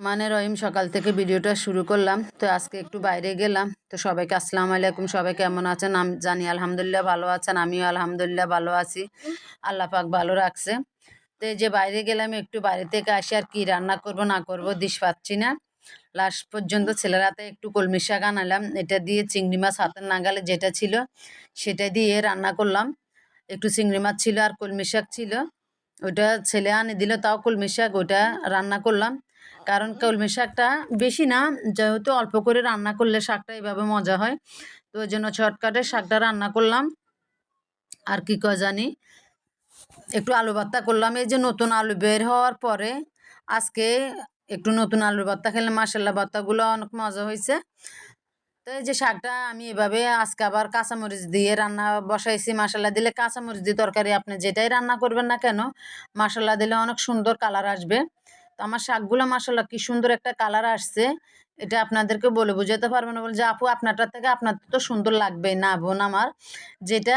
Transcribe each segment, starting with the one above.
মানে রহিম, সকাল থেকে ভিডিওটা শুরু করলাম। তো আজকে একটু বাইরে গেলাম। তো সবাইকে আসসালামু আলাইকুম। সবাই কেমন আছেন? আমি জানি আলহামদুলিল্লাহ ভালো আছেন। আমিও আলহামদুলিল্লাহ ভালো আছি। আল্লাহ পাক ভালো রাখছে। তো এই যে বাইরে গেলাম, একটু বাইরে থেকে আসি আর কী রান্না করব, না করব, দিশ পাচ্ছি না। লাস্ট পর্যন্ত ছেলের হাতে একটু কলমি শাক আনালাম। এটা দিয়ে চিংড়ি মাছ হাতের নাগালে যেটা ছিল, সেটা দিয়ে রান্না করলাম। একটু চিংড়ি মাছ ছিল আর কলমি শাক ছিল। ওটা ছেলে আনে দিল, তাও কলমি শাক ওটা রান্না করলাম। কারণ কলমি শাকটা বেশি না, যেহেতু অল্প করে রান্না করলে শাকটা এভাবে মজা হয়। তো ওই জন্য শর্টকাটে শাকটা রান্না করলাম। আর কি কয় জানি, একটু আলু ভর্তা করলাম। এই যে নতুন আলু বের হওয়ার পরে আজকে একটু নতুন আলুর ভর্তা খেলে মাসাল্লা ভর্তাগুলো অনেক মজা হয়েছে। তো এই যে শাকটা আমি এভাবে আজকে আবার কাঁচামরিচ দিয়ে রান্না বসাইছি মশলা দিলে কাঁচামরিচ দিয়ে তরকারি আপনি যেটাই রান্না করবেন না কেন মশলা দিলে অনেক সুন্দর কালার আসবে। তো আমার শাকগুলো মশলা কি সুন্দর একটা কালার আসছে, এটা আপনাদেরকে বলে বোঝাতে পারব না বলে যে আপু, আপনারটার থেকে আপনার তো সুন্দর লাগবে না, বোন আমার। যেটা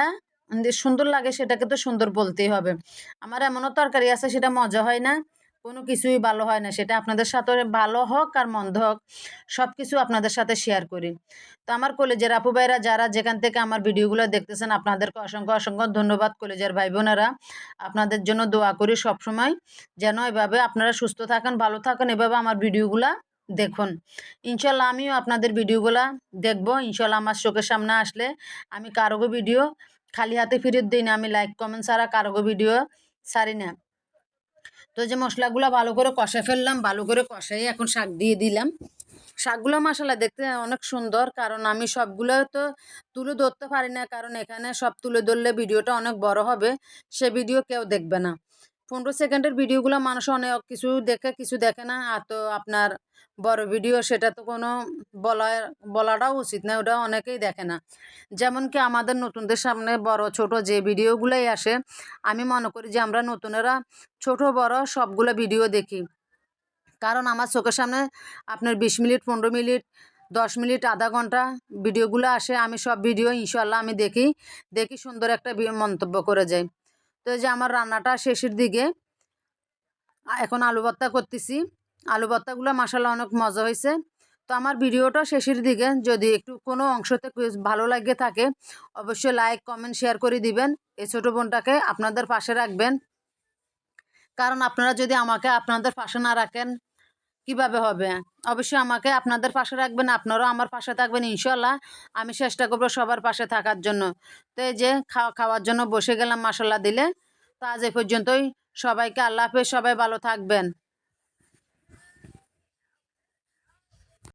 সুন্দর লাগে সেটাকে তো সুন্দর বলতেই হবে। আমার এমনও তরকারি আছে, সেটা মজা হয় না। কোনো কিছুই ভালো হয় না, সেটা আপনাদের সাথে ভালো হোক আর মন্দ হোক সব কিছু আপনাদের সাথে শেয়ার করি। তো আমার কলেজের আপু ভাইরা যারা যেখান থেকে আমার ভিডিওগুলো দেখতেছেন, আপনাদেরকে অসংখ্য অসংখ্য ধন্যবাদ কলেজের ভাই বোনেরা আপনাদের জন্য দোয়া করি সবসময় যেন এভাবে আপনারা সুস্থ থাকেন, ভালো থাকেন, এভাবে আমার ভিডিওগুলা দেখুন। ইনশাল্লাহ আমিও আপনাদের ভিডিওগুলা দেখব। ইনশাল্লাহ আমার চোখের সামনে আসলে আমি কারোগো ভিডিও খালি হাতে ফিরত দিই না, আমি লাইক কমেন্ট ছাড়া কারোগো ভিডিও ছাড়ি না। তো যে মশলাগুলো ভালো করে কষে ফেললাম, ভালো করে কষাই এখন শাক দিয়ে দিলাম। শাকগুলো মশলা দেখতে অনেক সুন্দর, কারণ আমি সবগুলো তো তুলে ধরতে পারি না, কারণ এখানে সব তুলে ধরলে ভিডিওটা অনেক বড় হবে, সে ভিডিও কেউ দেখবে না। পনেরো সেকেন্ডের ভিডিওগুলো মানুষ অনেক কিছু দেখে কিছু দেখে না। আর তো আপনার বড় ভিডিও, সেটা তো কোনো বলা বলাটাও উচিত না, ওটা অনেকেই দেখে না। যেমন কি আমাদের নতুনদের সামনে বড়, ছোট যে ভিডিওগুলোই আসে, আমি মনে করি যে আমরা নতুনেরা ছোট, বড় সবগুলো ভিডিও দেখি। কারণ আমার চোখের সামনে আপনার বিশ মিনিট, পনেরো মিনিট, দশ মিনিট, আধা ঘণ্টা ভিডিওগুলো আসে, আমি সব ভিডিও ইনশাল্লাহ আমি দেখি দেখি সুন্দর একটা মন্তব্য করে যাই। তো যে আমার রান্নাটা শেষের দিকে এখন আলু ভর্তা করতেছি। আলু ভর্তাগুলো মশালা অনেক মজা হয়েছে। তো আমার ভিডিওটা শেষের দিকে, যদি একটু কোনো অংশতে ভালো লাগে থাকে, অবশ্যই লাইক, কমেন্ট, শেয়ার করে দিবেন। এই ছোটো বোনটাকে আপনাদের পাশে রাখবেন। কারণ আপনারা যদি আমাকে আপনাদের পাশে না রাখেন কীভাবে হবে? অবশ্যই আমাকে আপনাদের পাশে রাখবেন, আপনারাও আমার পাশে থাকবেন ইনশাল্লাহ আমি চেষ্টা করব সবার পাশে থাকার জন্য। তো এই যে খাওয়া, খাওয়ার জন্য বসে গেলাম মশলা দিলে। তো আজ এ পর্যন্তই। সবাইকে আল্লাহ হাফেজ, সবাই ভালো থাকবেন।